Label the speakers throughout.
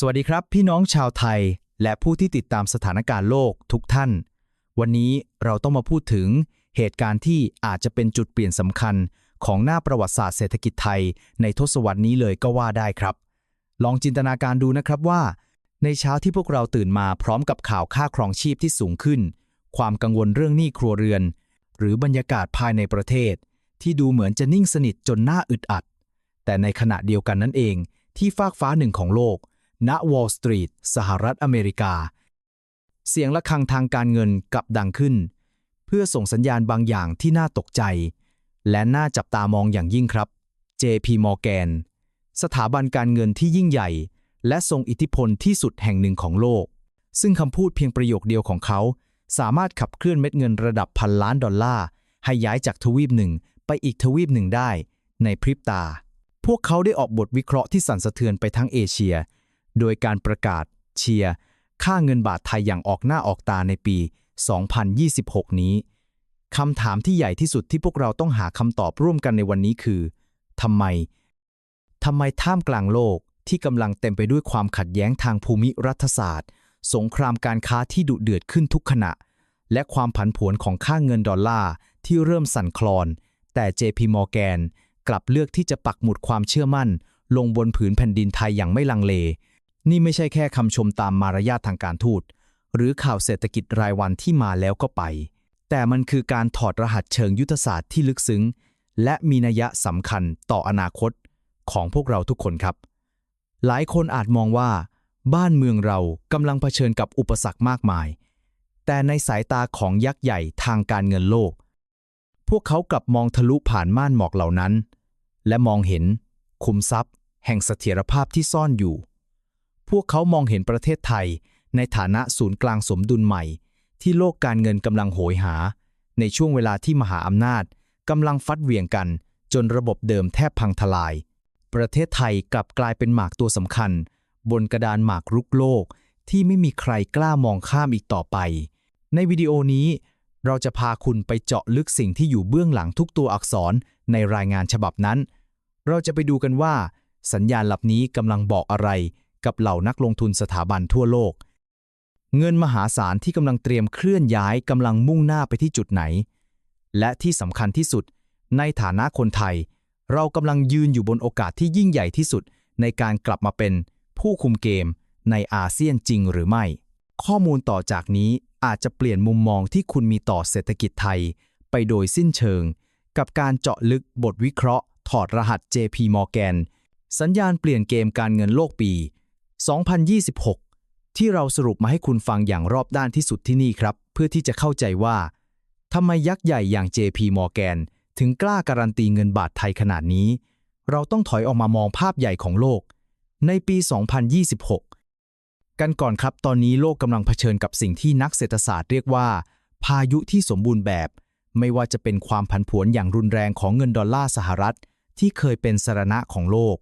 Speaker 1: สวัสดีครับ พี่น้องชาวไทย และผู้ที่ติดตามสถานการณ์โลกทุกท่าน วันนี้เราต้องมาพูดถึงเหตุการณ์ที่อาจจะเป็นจุดเปลี่ยนสำคัญของหน้าประวัติศาสตร์เศรษฐกิจไทย ในทศวรรษนี้เลยก็ว่าได้ครับ ลองจินตนาการดูนะครับว่า ในเช้าที่พวกเราตื่นมาพร้อมกับข่าวค่าครองชีพที่สูงขึ้น ความกังวลเรื่องหนี้ครัวเรือน หรือบรรยากาศภายในประเทศ ที่ดูเหมือนจะนิ่งสนิทจนหน่าอึดอัด แต่ในขณะเดียวกันนั่นเอง ที่ฟากฟ้าหนึ่งของโลก ณวอลล์สตรีทสหรัฐอเมริกา เสียงะระฆังทางการเงินกลับดังขึ้น เพื่อส่งสัญญาณบางอย่างที่น่าตกใจ และน่าจับตามองอย่างยิ่งครับ JP Morgan สถาบันการเงินที่ยิ่งใหญ่ และทรงอิทธิพลที่สุดแห่งหนึ่งของโลก ซึ่งคำพูดเพียงประโยคเดียวของเขา สามารถขับเคลื่อนเม็ดเงินระดับพันล้านดอลลาร์ ให้ย้ายจากทวีปหนึ่งไปอีกทวีปหนึ่งได้ ในพริบตา พวกเขาได้ออกบทวิเคราะห์ที่สั่นสะเทือนไปทั้งเอเชีย โดยการประกาศเชียร์ค่าเงินบาทไทยอย่างออกหน้าออกตาในปี 2026 นี้คำถามที่ใหญ่ที่สุดที่พวกเราต้องหาคำตอบร่วมกันในวันนี้คือทำไมทำไมท่ามกลางโลกที่กำลังเต็มไปด้วยความขัดแย้งทางภูมิรัฐศาสตร์ สงครามการค้าที่ดุเดือดขึ้นทุกขณะ และความผันผวนของค่าเงินดอลลาร์ที่เริ่มสั่นคลอน แต่ JP Morgan กลับเลือกที่จะปักหมุดความเชื่อมั่น ลงบนผืนแผ่นดินไทยอย่างไม่ลังเล นี่ไม่ใช่แค่คำชมตามมารยาททางการทูต หรือข่าวเศรษฐกิจรายวันที่มาแล้วก็ไป แต่มันคือการถอดรหัสเชิงยุทธศาสตร์ที่ลึกซึ้ง และมีนัยสำคัญต่ออนาคตของพวกเราทุกคนครับ หลายคนอาจมองว่า บ้านเมืองเรากำลังเผชิญกับอุปสรรคมากมาย แต่ในสายตาของยักษ์ใหญ่ทางการเงินโลก พวกเขากลับมองทะลุผ่านม่านหมอกเหล่านั้น และมองเห็น คุมทรัพย์ แห่งเสถียรภาพที่ซ่อนอยู่ พวกเขามองเห็นประเทศไทย ในฐานะศูนย์กลางสมดุลใหม่ ที่โลกการเงินกำลังโหยหา ในช่วงเวลาที่มหาอำนาจกำลังฟัดเหวี่ยงกัน จนระบบเดิมแทบพังทลาย ประเทศไทยกลับกลายเป็นหมากตัวสำคัญ บนกระดานหมากรุกโลก ที่ไม่มีใครกล้ามองข้ามอีกต่อไป ในวิดีโอนี้ เราจะพาคุณไปเจาะลึกสิ่งที่อยู่เบื้องหลังทุกตัวอักษรในรายงานฉบับนั้น เราจะไปดูกันว่า สัญญาณหลับนี้กำลังบอกอะไร กับเหล่านักลงทุนสถาบันทั่วโลก เงินมหาศาลที่กำลังเตรียมเคลื่อนย้ายกำลังมุ่งหน้าไปที่จุดไหน และที่สำคัญที่สุด ในฐานะคนไทย เรากำลังยืนอยู่บนโอกาสที่ยิ่งใหญ่ที่สุด ในการกลับมาเป็นผู้คุมเกมในอาเซียนจริงหรือไม่ ข้อมูลต่อจากนี้อาจจะเปลี่ยนมุมมองที่คุณมีต่อเศรษฐกิจไทย ไปโดยสิ้นเชิง กับการเจาะลึกบทวิเคราะห์ ถอดรหัส JP Morgan สัญญาณเปลี่ยนเกมการเงินโลกปี 2026 ที่เราสรุปมาให้คุณฟังอย่างรอบด้านที่สุดที่นี่ครับ เพื่อที่จะเข้าใจว่าทำไมยักษ์ใหญ่อย่าง JP Morgan ถึงกล้าการันตีเงินบาทไทยขนาดนี้ เราต้องถอยออกมามองภาพใหญ่ของโลก ในปี 2026 กันก่อนครับ ตอนนี้โลกกำลังเผชิญกับสิ่งที่นักเศรษฐศาสตร์เรียกว่า พายุที่สมบูรณ์แบบ ไม่ว่าจะเป็นความผันผวนอย่างรุนแรงของเงินดอลลาร์สหรัฐ ที่เคยเป็นสรณะของโลก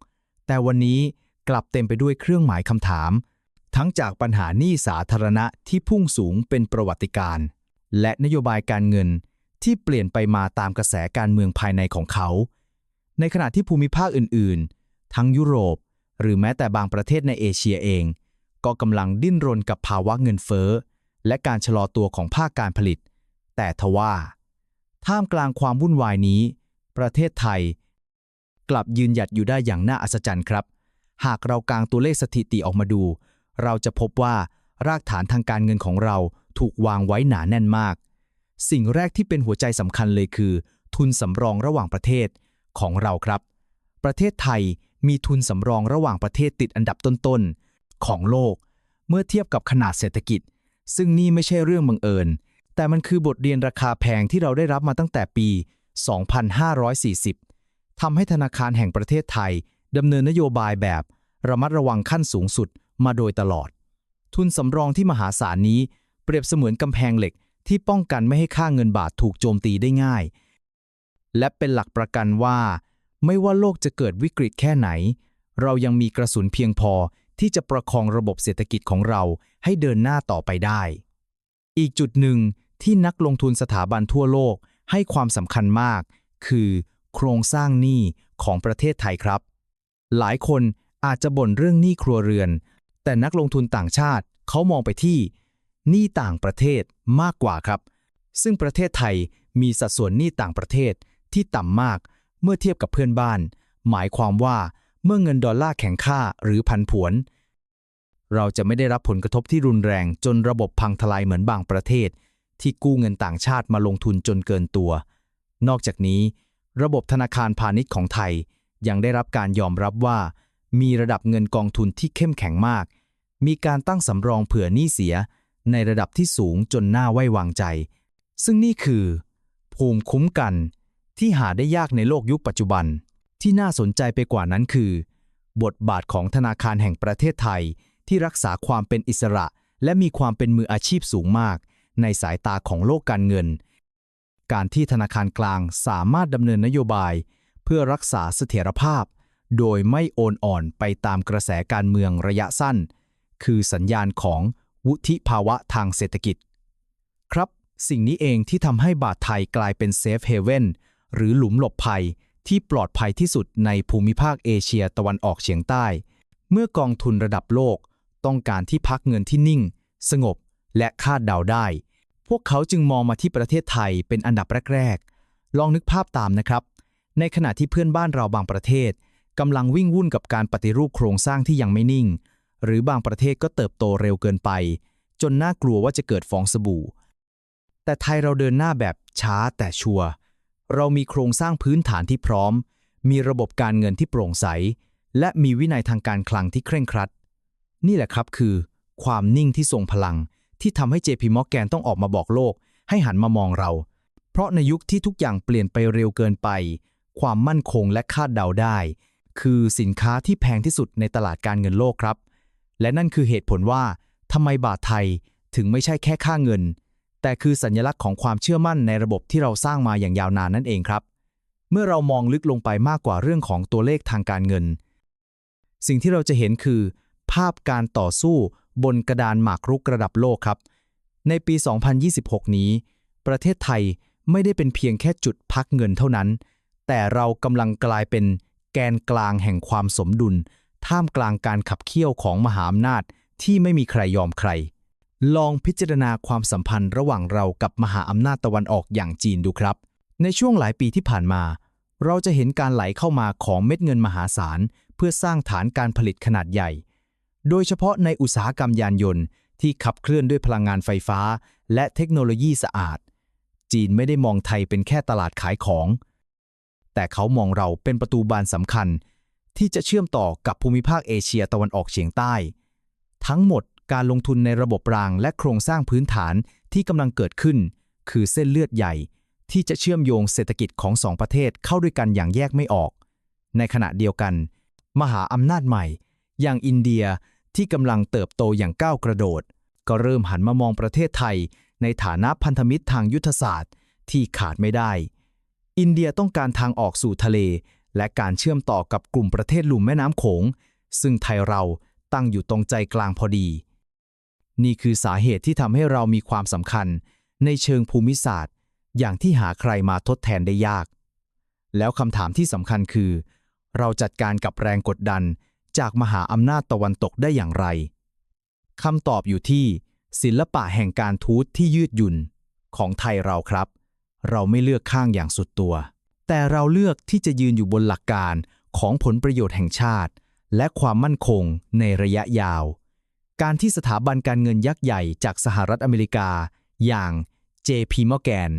Speaker 1: แต่วันนี้ กลับเต็มไปด้วยเครื่องหมายคำถาม ทั้งจากปัญหาหนี้สาธารณะที่พุ่งสูงเป็นประวัติการณ์และนโยบายการเงินที่เปลี่ยนไปมาตามกระแสการเมืองภายในของเขา ในขณะที่ภูมิภาคอื่น ๆ ทั้งยุโรป หรือแม้แต่บางประเทศในเอเชียเอง ก็กำลังดิ้นรนกับภาวะเงินเฟ้อ และการชะลอตัวของภาคการผลิต แต่ทว่า ท่ามกลางความวุ่นวายนี้ ประเทศไทย กลับยืนหยัดอยู่ได้อย่างน่าอัศจรรย์ครับ หากเรากางตัวเลขสถิติออกมาดู เราจะพบว่ารากฐานทางการเงินของเราถูกวางไว้หนาแน่นมาก สิ่งแรกที่เป็นหัวใจสำคัญเลยคือ ทุนสำรองระหว่างประเทศของเราครับ ประเทศไทยมีทุนสำรองระหว่างประเทศติดอันดับต้นๆของโลก เมื่อเทียบกับขนาดเศรษฐกิจ ซึ่งนี่ไม่ใช่เรื่องบังเอิญ แต่มันคือบทเรียนราคาแพงที่เราได้รับมาตั้งแต่ปี 2540ทำให้ธนาคารแห่งประเทศไทย ดำเนินนโยบายแบบ ระมัดระวังขั้นสูงสุดมาโดยตลอด ทุนสำรองที่มหาศาลนี้ เปรียบเสมือนกำแพงเหล็กที่ป้องกันไม่ให้ค่าเงินบาทถูกโจมตีได้ง่าย และเป็นหลักประกันว่า ไม่ว่าโลกจะเกิดวิกฤตแค่ไหน เรายังมีกระสุนเพียงพอที่จะประคองระบบเศรษฐกิจของเราให้เดินหน้าต่อไปได้ อีกจุดหนึ่งที่นักลงทุนสถาบันทั่วโลกให้ความสำคัญมาก คือ โครงสร้างหนี้ของประเทศไทยครับ หลายคนอาจจะบ่นเรื่องหนี้ครัวเรือน แต่นักลงทุนต่างชาติเขามองไปที่หนี้ต่างประเทศมากกว่าครับ ซึ่งประเทศไทยมีสัดส่วนหนี้ต่างประเทศที่ต่ำมากเมื่อเทียบกับเพื่อนบ้าน หมายความว่าเมื่อเงินดอลลาร์แข็งค่าหรือพันผวน เราจะไม่ได้รับผลกระทบที่รุนแรงจนระบบพังทลายเหมือนบางประเทศ ที่กู้เงินต่างชาติมาลงทุนจนเกินตัว นอกจากนี้ ระบบธนาคารพาณิชย์ของไทย ยังได้รับการยอมรับว่า มีระดับเงินกองทุนที่เข้มแข็งมาก มีการตั้งสำรองเผื่อหนี้เสีย ในระดับที่สูงจนน่าไว้วางใจ ซึ่งนี่คือ ภูมิคุ้มกันที่หาได้ยากในโลกยุคปัจจุบัน ที่น่าสนใจไปกว่านั้นคือ บทบาทของธนาคารแห่งประเทศไทย ที่รักษาความเป็นอิสระ และมีความเป็นมืออาชีพสูงมาก ในสายตาของโลกการเงิน การที่ธนาคารกลางสามารถดำเนินนโยบาย เพื่อรักษาเสถียรภาพ โดยไม่โอนอ่อนไปตามกระแสการเมืองระยะสั้น คือสัญญาณของวุฒิภาวะทางเศรษฐกิจ ครับ สิ่งนี้เองที่ทำให้บาทไทยกลายเป็นเซฟเฮเว่นหรือหลุมหลบภัยที่ปลอดภัยที่สุดในภูมิภาคเอเชียตะวันออกเฉียงใต้ เมื่อกองทุนระดับโลก ต้องการที่พักเงินที่นิ่ง สงบและคาดเดาได้ พวกเขาจึงมองมาที่ประเทศไทยเป็นอันดับแรก ๆ ลองนึกภาพตามนะครับ ในขณะที่เพื่อนบ้านเราบางประเทศกำลังวิ่งวุ่นกับการปฏิรูปโครงสร้างที่ยังไม่นิ่ง หรือบางประเทศก็เติบโตเร็วเกินไป จนน่ากลัวว่าจะเกิดฟองสบู่ แต่ไทยเราเดินหน้าแบบช้าแต่ชัวร์เรามีโครงสร้างพื้นฐานที่พร้อม มีระบบการเงินที่โปร่งใส และมีวินัยทางการคลังที่เคร่งครัด นี่แหละครับคือ ความนิ่งที่ทรงพลัง ที่ทำให้ JP Morgan ต้องออกมาบอกโลก ให้หันมามองเรา เพราะในยุคที่ทุกอย่างเปลี่ยนไปเร็วเกินไป ความมั่นคงและคาดเดาได้ คือสินค้าที่แพงที่สุดในตลาดการเงินโลกครับ และนั่นคือเหตุผลว่าทำไมบาทไทยถึงไม่ใช่แค่ค่าเงิน แต่คือสัญลักษณ์ของความเชื่อมั่นในระบบที่เราสร้างมาอย่างยาวนานนั่นเองครับ เมื่อเรามองลึกลงไปมากกว่าเรื่องของตัวเลขทางการเงิน สิ่งที่เราจะเห็นคือ ภาพการต่อสู้บนกระดานหมากรุกระดับโลกครับ ในปี 2026 นี้ ประเทศไทยไม่ได้เป็นเพียงแค่จุดพักเงินเท่านั้น แต่เรากำลังกลายเป็นแกนกลางแห่งความสมดุล ท่ามกลางการขับเคี่ยวของมหาอำนาจที่ไม่มีใครยอมใคร ลองพิจารณาความสัมพันธ์ระหว่างเรากับมหาอำนาจตะวันออกอย่างจีนดูครับ ในช่วงหลายปีที่ผ่านมา เราจะเห็นการไหลเข้ามาของเม็ดเงินมหาศาล เพื่อสร้างฐานการผลิตขนาดใหญ่ โดยเฉพาะในอุตสาหกรรมยานยนต์ ที่ขับเคลื่อนด้วยพลังงานไฟฟ้า และเทคโนโลยีสะอาด จีนไม่ได้มองไทยเป็นแค่ตลาดขายของ แต่เขามองเราเป็นประตูบานสำคัญ ที่จะเชื่อมต่อกับภูมิภาคเอเชียตะวันออกเฉียงใต้ ทั้งหมดการลงทุนในระบบรางและโครงสร้างพื้นฐานที่กำลังเกิดขึ้น คือเส้นเลือดใหญ่ ที่จะเชื่อมโยงเศรษฐกิจของสองประเทศเข้าด้วยกันอย่างแยกไม่ออก ในขณะเดียวกัน มหาอำนาจใหม่ อย่างอินเดียที่กำลังเติบโตอย่างก้าวกระโดด ก็เริ่มหันมามองประเทศไทย ในฐานะพันธมิตรทางยุทธศาสตร์ที่ขาดไม่ได้ อินเดียต้องการทางออกสู่ทะเล และการเชื่อมต่อกับกลุ่มประเทศลุ่มแม่น้ำโขง ซึ่งไทยเราตั้งอยู่ตรงใจกลางพอดี นี่คือสาเหตุที่ทำให้เรามีความสำคัญในเชิงภูมิศาสตร์ อย่างที่หาใครมาทดแทนได้ยาก แล้วคำถามที่สำคัญคือ เราจัดการกับแรงกดดันจากมหาอำนาจตะวันตกได้อย่างไรคำตอบอยู่ที่ศิลปะแห่งการทูตที่ยืดหยุ่นของไทยเราครับ เราไม่เลือกข้างอย่างสุดตัว แต่เราเลือกที่จะยืนอยู่บนหลักการของผลประโยชน์แห่งชาติ และความมั่นคงในระยะยาว การที่สถาบันการเงินยักษ์ใหญ่จากสหรัฐอเมริกา อย่าง JP Morgan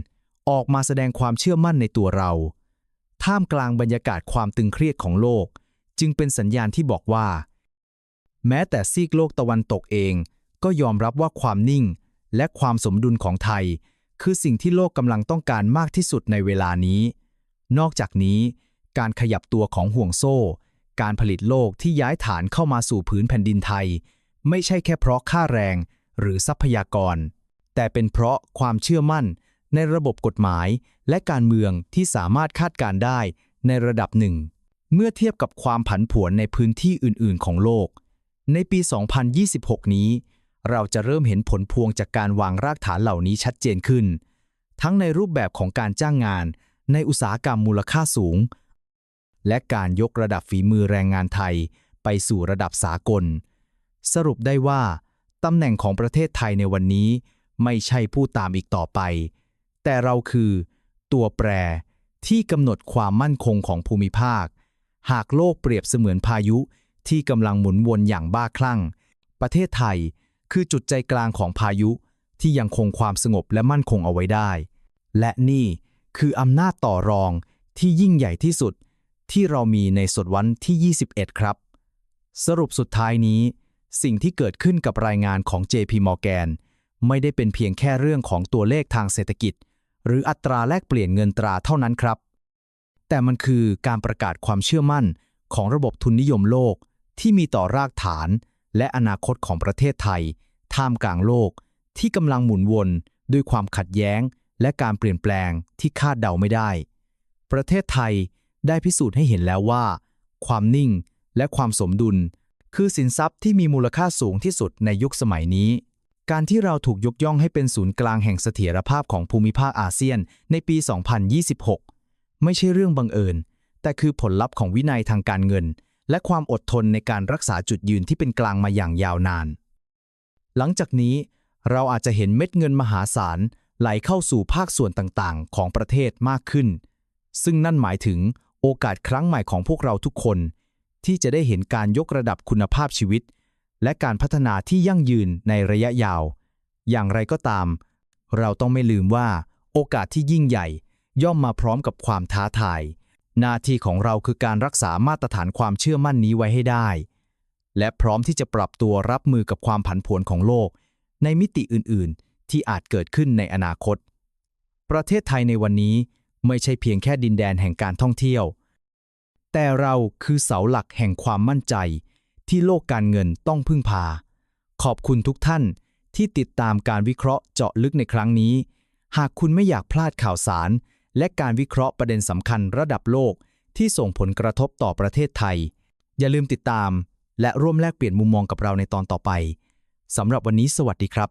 Speaker 1: ออกมาแสดงความเชื่อมั่นในตัวเรา ท่ามกลางบรรยากาศความตึงเครียดของโลก จึงเป็นสัญญาณที่บอกว่า แม้แต่ซีกโลกตะวันตกเอง ก็ยอมรับว่าความนิ่งและความสมดุลของไทย คือสิ่งที่โลกกำลังต้องการมากที่สุดในเวลานี้ นอกจากนี้ การขยับตัวของห่วงโซ่ การผลิตโลกที่ย้ายฐานเข้ามาสู่พื้นแผ่นดินไทย ไม่ใช่แค่เพราะค่าแรงหรือทรัพยากร แต่เป็นเพราะความเชื่อมั่น ในระบบกฎหมายและการเมืองที่สามารถคาดการได้ในระดับหนึ่ง เมื่อเทียบกับความผันผวนในพื้นที่อื่น ๆ ของโลก ในปี 2026 นี้ เราจะเริ่มเห็นผลพวงจากการวางรากฐานเหล่านี้ชัดเจนขึ้น ทั้งในรูปแบบของการจ้างงาน ในอุตสาหกรรมมูลค่าสูง และการยกระดับฝีมือแรงงานไทยไปสู่ระดับสากล สรุปได้ว่าตำแหน่งของประเทศไทยในวันนี้ ไม่ใช่ผู้ตามอีกต่อไป แต่เราคือ ตัวแปรที่กำหนดความมั่นคงของภูมิภาค หากโลกเปรียบเสมือนพายุที่กำลังหมุนวนอย่างบ้าคลั่ง ประเทศไทย คือจุดใจกลางของพายุที่ยังคงความสงบและมั่นคงเอาไว้ได้ และนี่คืออำนาจต่อรองที่ยิ่งใหญ่ที่สุดที่เรามีในศตวรรษที่ 21 ครับ สรุปสุดท้ายนี้ สิ่งที่เกิดขึ้นกับรายงานของ JP Morgan ไม่ได้เป็นเพียงแค่เรื่องของตัวเลขทางเศรษฐกิจ หรืออัตราแลกเปลี่ยนเงินตราเท่านั้นครับ แต่มันคือการประกาศความเชื่อมั่นของระบบทุนนิยมโลกที่มีต่อรากฐาน และอนาคตของประเทศไทย ท่ามกลางโลก ที่กำลังหมุนวนด้วยความขัดแย้ง และการเปลี่ยนแปลงที่คาดเดาไม่ได้ ประเทศไทยได้พิสูจน์ให้เห็นแล้วว่า ความนิ่งและความสมดุล คือสินทรัพย์ที่มีมูลค่าสูงที่สุดในยุคสมัยนี้ การที่เราถูกยกย่องให้เป็นศูนย์กลางแห่งเสถียรภาพของภูมิภาคอาเซียนในปี 2026 ไม่ใช่เรื่องบังเอิญ แต่คือผลลัพธ์ของวินัยทางการเงิน และความอดทนในการรักษาจุดยืนที่เป็นกลางมาอย่างยาวนาน หลังจากนี้เราอาจจะเห็นเม็ดเงินมหาศาลไหลเข้าสู่ภาคส่วนต่างๆ ของประเทศมากขึ้น ซึ่งนั่นหมายถึงโอกาสครั้งใหม่ของพวกเราทุกคน ที่จะได้เห็นการยกระดับคุณภาพชีวิต และการพัฒนาที่ยั่งยืนในระยะยาว อย่างไรก็ตาม เราต้องไม่ลืมว่า โอกาสที่ยิ่งใหญ่ ย่อมมาพร้อมกับความท้าทาย หน้าที่ของเราคือการรักษามาตรฐานความเชื่อมั่นนี้ไว้ให้ได้ และพร้อมที่จะปรับตัวรับมือกับความผันผวนของโลก ในมิติอื่นๆ ที่อาจเกิดขึ้นในอนาคต ประเทศไทยในวันนี้ไม่ใช่เพียงแค่ดินแดนแห่งการท่องเที่ยว แต่เราคือเสาหลักแห่งความมั่นใจ ที่โลกการเงินต้องพึ่งพา ขอบคุณทุกท่านที่ติดตามการวิเคราะห์เจาะลึกในครั้งนี้ หากคุณไม่อยากพลาดข่าวสาร และการวิเคราะห์ประเด็นสำคัญระดับโลกที่ส่งผลกระทบต่อประเทศไทย อย่าลืมติดตาม และร่วมแลกเปลี่ยนมุมมองกับเราในตอนต่อไปสำหรับวันนี้สวัสดีครับ